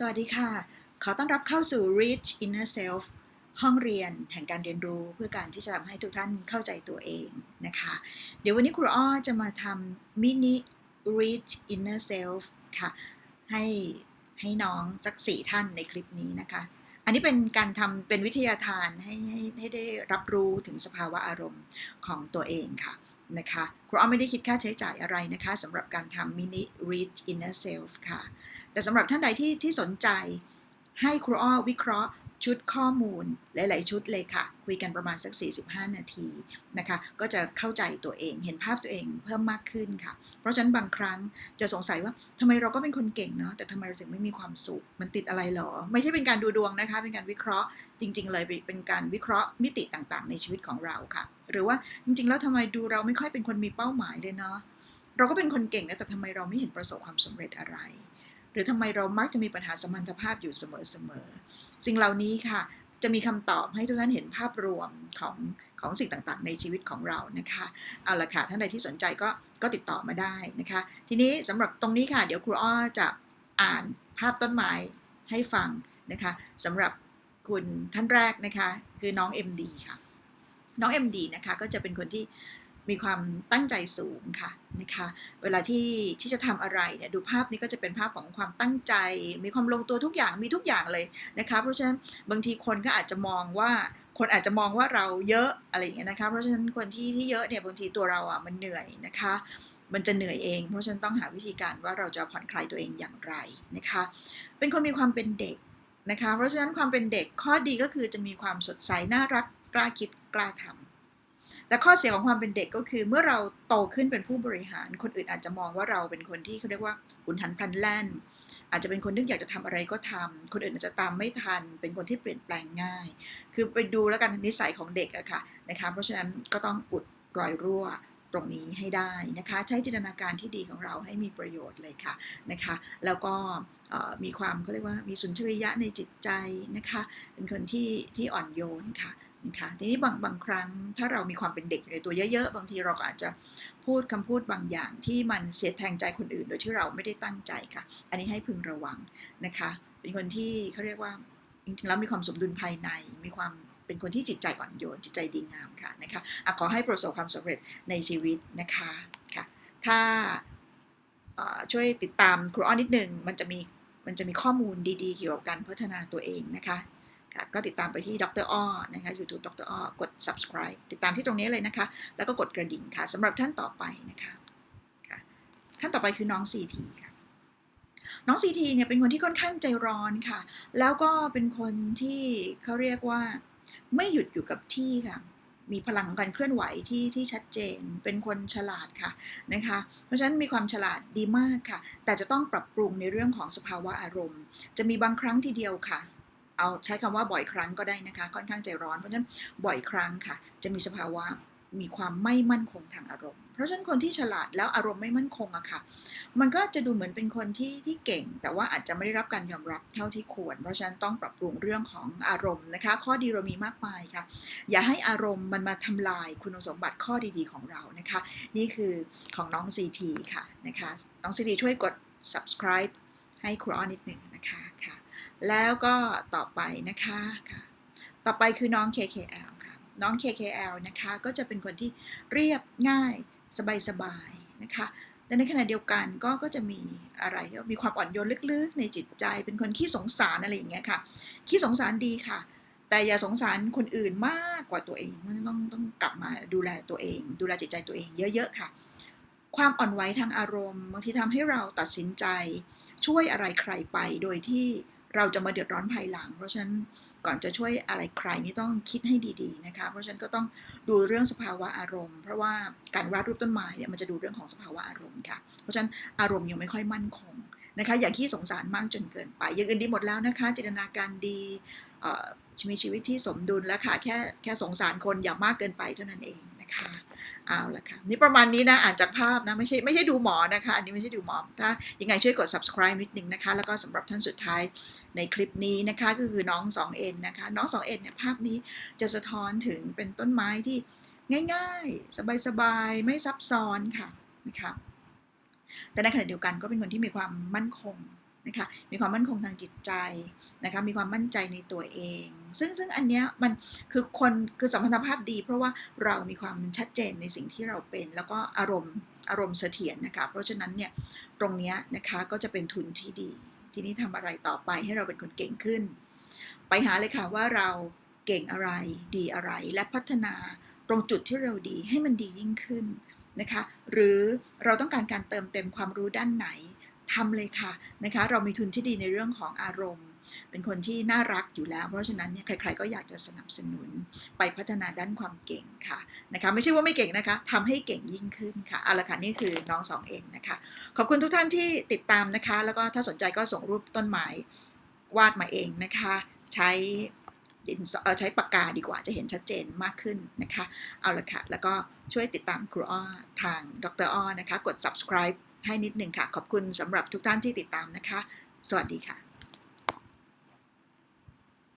สวัสดีค่ะ ขอต้อนรับเข้าสู่ Reach Inner Self ห้องเรียนแห่งการเรียนรู้เพื่อการที่จะทำให้ทุกท่านเข้าใจตัวเองนะคะ เดี๋ยววันนี้ครูอ้อจะมาทำมินิ Reach Inner Self ค่ะ ให้ให้น้องสักสี่ท่านในคลิปนี้นะคะ อันนี้เป็นการทำเป็นวิทยาทานให้ให้ให้ได้รับรู้ถึงสภาวะอารมณ์ของตัวเองค่ะ นะคะครูอ้อไม่ได้คิดค่าใช้จ่ายอะไรนะคะสำหรับการทำมินิ Reach Inner Self ค่ะ แต่สำหรับท่านใดที่ที่สนใจให้ครูอ้อวิเคราะห์ ชุดข้อมูลหลาย ๆ ชุดเลยค่ะ คุยกันประมาณสัก 45 นาทีนะคะ ก็จะเข้าใจตัวเอง เห็นภาพตัวเองเพิ่มมากขึ้นค่ะ เพราะฉะนั้นบางครั้งจะสงสัยว่าทำไมเราก็เป็นคนเก่งเนาะแต่ทำไมเราถึงไม่มีความสุข มันติดอะไรหรอ ไม่ใช่เป็นการดูดวงนะคะ เป็นการวิเคราะห์จริง ๆ เลยเป็นการวิเคราะห์มิติต่าง ๆ ในชีวิตของเราค่ะ หรือว่าจริง ๆ แล้วทำไมดูเราไม่ค่อยเป็นคนมีเป้าหมายเลยเนาะเราก็เป็นคนเก่งนะแต่ทำไมเราไม่เห็นประสบความสำเร็จอะไร รือทำไมเรามักจะมีปัญหาสมรรถภาพอยู่เสมอๆสิ่งเหล่านี้ค่ะ จะมีคำตอบให้ทุกท่านเห็นภาพรวมของของสิ่งต่างๆ ในชีวิตของเรานะคะ เอาละค่ะ ท่านใดที่สนใจก็ก็ติดต่อมาได้นะคะ ทีนี้สำหรับตรงนี้ค่ะ เดี๋ยวครูอ้อจะอ่านภาพต้นไม้ให้ฟังนะคะสำหรับคุณท่านแรกนะคะ คือน้อง MD ค่ะ น้อง MD นะคะ ก็จะเป็นคนที่ มีความตั้งใจสูงค่ะนะคะเวลาที่ที่จะทำอะไรเนี่ยดูภาพนี้ก็จะเป็นภาพของความตั้งใจ มีความลงตัวทุกอย่างมีทุกอย่างเลยนะคะเพราะฉะนั้นบางทีคนก็อาจจะมองว่าคนอาจจะมองว่าเราเยอะอะไรอย่างเงี้ยนะคะเพราะฉะนั้นคนที่ที่เยอะเนี่ยบางทีตัวเราอะมันเหนื่อยนะคะมันจะเหนื่อยเอง เพราะฉะนั้นต้องหาวิธีการว่าเราจะผ่อนคลายตัวเองอย่างไรนะคะ เป็นคนมีความเป็นเด็กนะคะ เพราะฉะนั้นความเป็นเด็กข้อดีก็คือจะมีความสดใสน่ารักกล้าคิดกล้าทำ แต่ข้อเสียของความเป็นเด็กก็คือ เมื่อเราโตขึ้นเป็นผู้บริหาร คนอื่นอาจจะมองว่าเราเป็นคนที่เขาเรียกว่าหุนหันพลันแล่น อาจจะเป็นคนนึกอยากจะทำอะไรก็ทำคนอื่นอาจจะตามไม่ทัน เป็นคนที่เปลี่ยนแปลงง่าย คือไปดูแล้วกันนิสัยของเด็กอะค่ะนะคะเพราะฉะนั้นก็ต้องอุดรอยรั่วตรงนี้ให้ได้นะคะ ใช้จินตนาการที่ดีของเราให้มีประโยชน์เลยค่ะนะคะ แล้วก็มีความเขาเรียกว่ามีสุนทรียะในจิตใจนะคะ เป็นคนที่ที่อ่อนโยนค่ะ นะคะทีนี้บางบางครั้งถ้าเรามีความเป็นเด็กในตัวเยอะ ๆ บางทีเราก็อาจจะพูดคำพูดบางอย่างที่มันเสียแทงใจคนอื่น โดยที่เราไม่ได้ตั้งใจค่ะ อันนี้ให้พึงระวังนะคะ เป็นคนที่เขาเรียกว่าจริงๆแล้วมีความสมดุลภายในมีความเป็นคนที่จิตใจอ่อนโยนจิตใจดีงามค่ะนะคะอะขอให้ประสบความสำเร็จในชีวิตนะคะค่ะถ้าช่วยติดตามครูอ้อนิดนึงมันจะมีมันจะมีข้อมูลดีๆ เกี่ยวกับการพัฒนาตัวเองนะคะ ก็ติดตามไปที่ดรอ้อนะคะ YouTube ดรอ้อกด subscribe ติดตามที่ตรงนี้เลยนะคะ แล้วก็กดกระดิ่งค่ะสำหรับท่านต่อไปนะคะท่านต่อไปคือน้อง CT ค่ะน้อง CT เนี่ยเป็นคนที่ค่อนข้างใจร้อนค่ะ แล้วก็เป็นคนที่เขาเรียกว่าไม่หยุดอยู่กับที่ค่ะ มีพลังการเคลื่อนไหวที่ที่ชัดเจน เป็นคนฉลาดค่ะนะคะ เพราะฉะนั้นมีความฉลาดดีมากค่ะ แต่จะต้องปรับปรุงในเรื่องของสภาวะอารมณ์ จะมีบางครั้งทีเดียวค่ะ เอาใช้คำว่าบ่อยครั้งก็ได้นะคะ ค่อนข้างใจร้อนเพราะฉะนั้นบ่อยครั้งค่ะ จะมีสภาวะมีความไม่มั่นคงทางอารมณ์ เพราะฉะนั้นคนที่ฉลาดแล้วอารมณ์ไม่มั่นคงอะค่ะ มันก็จะดูเหมือนเป็นคนที่ที่เก่ง แต่ว่าอาจจะไม่ได้รับการยอมรับเท่าที่ควร เพราะฉะนั้นต้องปรับปรุงเรื่องของอารมณ์นะคะ ข้อดีเรามีมากมายค่ะ อย่าให้อารมณ์มันมาทำลายคุณสมบัติข้อดีๆของเรานะคะ นี่คือของน้อง CT ค่ะนะคะ น้อง CT ช่วยกด subscribe ให้ครูอ้อนิดหนึ่งนะคะค่ะ แล้วก็ต่อไปนะคะค่ะต่อไปคือน้อง KKL ค่ะ น้อง KKL นะคะก็จะเป็นคนที่เรียบง่ายสบายๆนะคะแต่ในขณะเดียวกันก็ก็จะมีอะไร มีความอ่อนโยนลึกๆ ในจิตใจ เป็นคนขี้สงสารอะไรอย่างเงี้ยค่ะ ขี้สงสารดีค่ะ แต่อย่าสงสารคนอื่นมากกว่าตัวเองต้องต้องกลับมาดูแลตัวเอง ดูแลจิตใจตัวเองเยอะๆค่ะ ความอ่อนไหวทางอารมณ์บางทีทำให้เราตัดสินใจช่วยอะไรใครไปโดยที่ เราจะมาเดือดร้อนภายหลัง เพราะฉะนั้นก่อนจะช่วยอะไรใครนี่ต้องคิดให้ดีๆนะคะ เพราะฉะนั้นก็ต้องดูเรื่องสภาวะอารมณ์ เพราะว่าการวาดรูปต้นไม้เนี่ยมันจะดูเรื่องของสภาวะอารมณ์ค่ะ เพราะฉะนั้นอารมณ์ยังไม่ค่อยมั่นคงนะคะ อย่าขี้สงสารมากจนเกินไป อย่างอื่นดีหมดแล้วนะคะ จินตนาการดีมีชีวิตที่สมดุลแล้วค่ะ แค่แค่สงสารคนอย่ามากเกินไปเท่านั้นเองนะคะ เอาละค่ะ นี่ประมาณนี้นะ อ่านจากภาพนะ ไม่ใช่ไม่ใช่ดูหมอนะคะ อันนี้ไม่ใช่ดูหมอ ถ้ายังไงช่วยกด subscribe นิดนึงนะคะ แล้วก็สำหรับท่านสุดท้ายในคลิปนี้นะคะ ก็คือน้อง 2N นะคะ น้อง 2N เนี่ยภาพนี้จะสะท้อนถึงเป็นต้นไม้ที่ง่ายๆ สบายๆ ไม่ซับซ้อนค่ะนะคะแต่ในขณะเดียวกันก็เป็นคนที่มีความมั่นคง นะคะมีความมั่นคงทางจิตใจนะคะมีความมั่นใจในตัวเอง ซึ่งซึ่งอันเนี้ยมันคือคนคือสัมพันธภาพดี เพราะว่าเรามีความชัดเจนในสิ่งที่เราเป็น แล้วก็อารมณ์อารมณ์เสถียรนะคะเพราะฉะนั้นเนี่ยตรงเนี้ยนะคะก็จะเป็นทุนที่ดี ทีนี้ทำอะไรต่อไปให้เราเป็นคนเก่งขึ้น ไปหาเลยค่ะว่าเราเก่งอะไรดีอะไรและพัฒนาตรงจุดที่เราดีให้มันดียิ่งขึ้นนะคะ หรือเราต้องการการเติมเต็มความรู้ด้านไหน ทำเลยค่ะนะคะ เรามีทุนที่ดีในเรื่องของอารมณ์ เป็นคนที่น่ารักอยู่แล้ว เพราะฉะนั้นเนี่ยใคร ๆ ก็อยากจะสนับสนุนไปพัฒนาด้านความเก่งค่ะนะคะไม่ใช่ว่าไม่เก่งนะคะทำให้เก่งยิ่งขึ้นค่ะเอาละค่ะนี่คือน้องสองเองนะคะ ขอบคุณทุกท่านที่ติดตามนะคะ แล้วก็ถ้าสนใจก็ส่งรูปต้นไม้วาดมาเองนะคะ ใช้ดินเอ่อใช้ปากกาดีกว่าจะเห็นชัดเจนมากขึ้นนะคะ เอาละค่ะ แล้วก็ช่วยติดตามครูอ้อทางดรอ้อนะคะ กด subscribe ให้นิดหนึ่งค่ะ ขอบคุณสำหรับทุกท่านที่ติดตามนะคะ สวัสดีค่ะ